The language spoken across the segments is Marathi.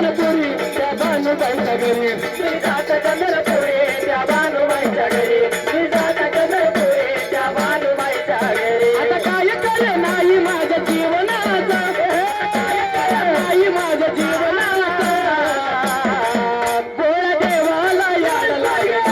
चंद्रपुरी त्या भानुबाईच्या घरी. मी जाता चंद्रपुरी त्या भानुबाईच्या घरी. मी जाता चंद्रपुरी त्या भानुबाईच्या घरी. आता काय करे नाही माझ्या जीवनाचा? नाही माझ्या जीवनाचा? गोळ देवाला याद लागला.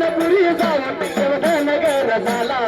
न पुरी दाटी न के दादा